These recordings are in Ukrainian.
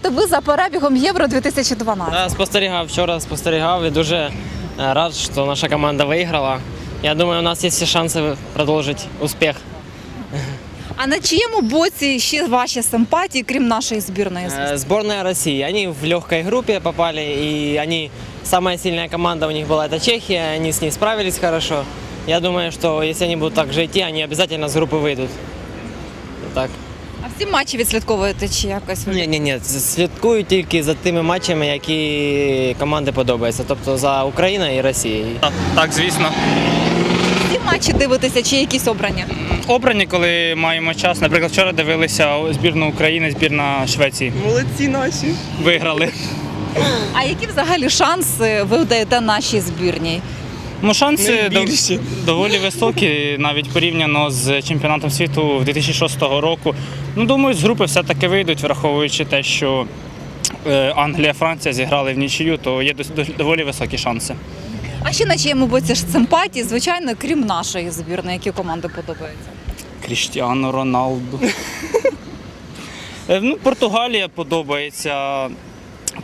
Спостерігаєте ви за перебігом Євро 2012? Да, спостерігав вчора, спостерігав і дуже е, рад, що наша команда виграла. Я думаю, у нас є всі шанси продовжити успіх. А на чиєму боці ще ваші симпатії, крім нашої збірної? Э, Сборная России. Они в легкой группе попали, и они самая сильная команда у них была это Чехия. Они с ней справились хорошо. Я думаю, что если они будут так же идти, они обязательно с группы выйдут. Вот Так. А всі матчі відслідковуєте чи якось? Ні, ні, ні. Слідкую тільки за тими матчами, які команди подобаються. Тобто за Україною і Росією. Так, Так, звісно. Всі матчі дивитеся чи якісь обрані? Обрані, коли маємо час. Наприклад, вчора дивилися збірну України, збірна Швеції. Молодці наші. Виграли. А які взагалі шанси ви даєте нашій збірній? Ну, шанси дов- доволі високі, навіть порівняно з чемпіонатом світу 2006 року. Ну, думаю, з групи все-таки вийдуть, враховуючи те, що е, Англія, Франція зіграли в нічию, то є дос- дос- доволі високі шанси. А ще на чиєму боці ж симпатії, звичайно, крім нашої збірної, які команди подобаються? Кріштіану Роналду. Е, ну, Португалія подобається.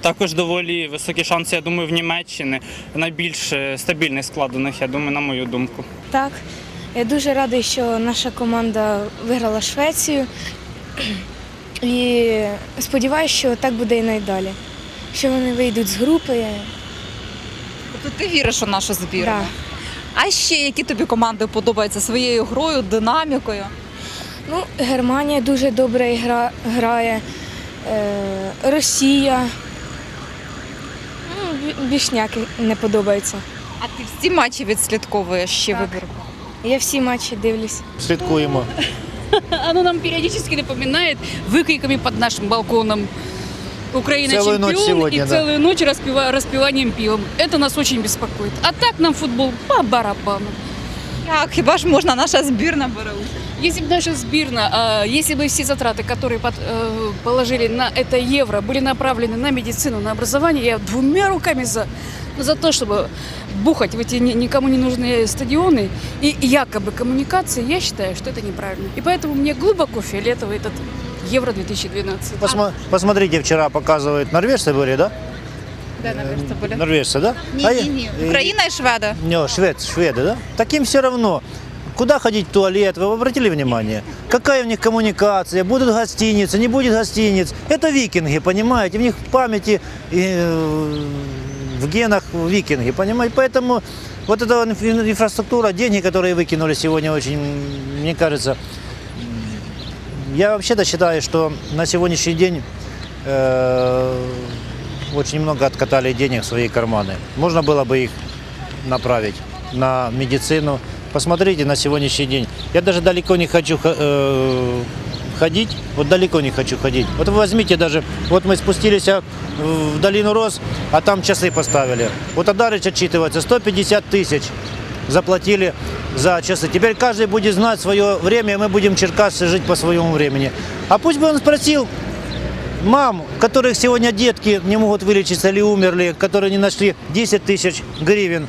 Також доволі високі шанси, я думаю, в Німеччині. Найбільш е, стабільний склад у них, я думаю, на мою думку. Так, я дуже радий, що наша команда виграла Швецію. І сподіваюся, що так буде і найдалі. Що вони вийдуть з групи. Тобто ти віриш у нашу збірну? Да. А ще які тобі команди подобаються своєю грою, динамікою? Ну, Германія дуже добре гра, грає, е, Росія. Ну, бі- більш ніякі не подобається. А ти всі матчі відслідковуєш ще Так. вибір? Я всі матчі дивлюсь. Слідкуємо. Оно нам периодически напоминает выкриками под нашим балконом. Украина Целую чемпион ночь сегодня, и да. целую ночь распива- распиванием пивом. Это нас очень беспокоит. А так нам футбол по барабану. Як хіба ж можна наша збірна бере участь? Если бы наша сбирна, а, если бы все затраты, которые под- э, положили на это евро, были направлены на медицину, на образование, я двумя руками за, за то, чтобы бухать в эти ни- никому не нужные стадионы и якобы коммуникации, я считаю, что это неправильно. И поэтому мне глубоко фиолетовый этот Евро 2012. Посма- Посмотрите, вчера показывают норвежцы были, да? Де наверное, були? Норвежцы, да? Ні, А ні, я- ні. и- Україна і Шведи. Не, швед, шведы, да? Так им все равно. Куда ходить в туалет, вы обратили внимание? Какая в них коммуникация, будут гостиницы, не будет гостиниц. Это викинги, понимаете? В них в памяти, э, в генах викинги, понимаете? Поэтому вот эта инф- инфраструктура, деньги, которые выкинули сегодня очень, мне кажется, я вообще-то считаю, что на сегодняшний день э, очень много откатали денег в свои карманы. Можно было бы их направить на медицину. Посмотрите на сегодняшний день. Я даже далеко не хочу э, ходить. Вот далеко не хочу ходить. Вот вы возьмите даже, вот мы спустились а, в долину Рос, а там часы поставили. Вот Адарыч отчитывается, 150 тысяч заплатили за часы. Теперь каждый будет знать свое время, и мы будем черкассы жить по своему времени. А пусть бы он спросил, мам, у которых сегодня детки не могут вылечиться или умерли, которые не нашли 10 тысяч гривен.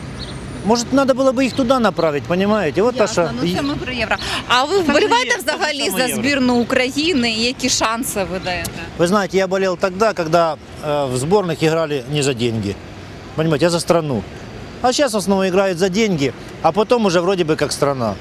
Может, надо было бы их туда направить, понимаете? Вот Ясно, Таша. ну це ми про євро. А ви вболіваєте є, взагалі саме за євро. збірну України? І Які шанси ви даєте? Вы знаете, я болел тогда, когда э, в сборных играли не за деньги. Понимаете, а за страну. А сейчас в основном играют за деньги, а потом уже вроде бы как страна.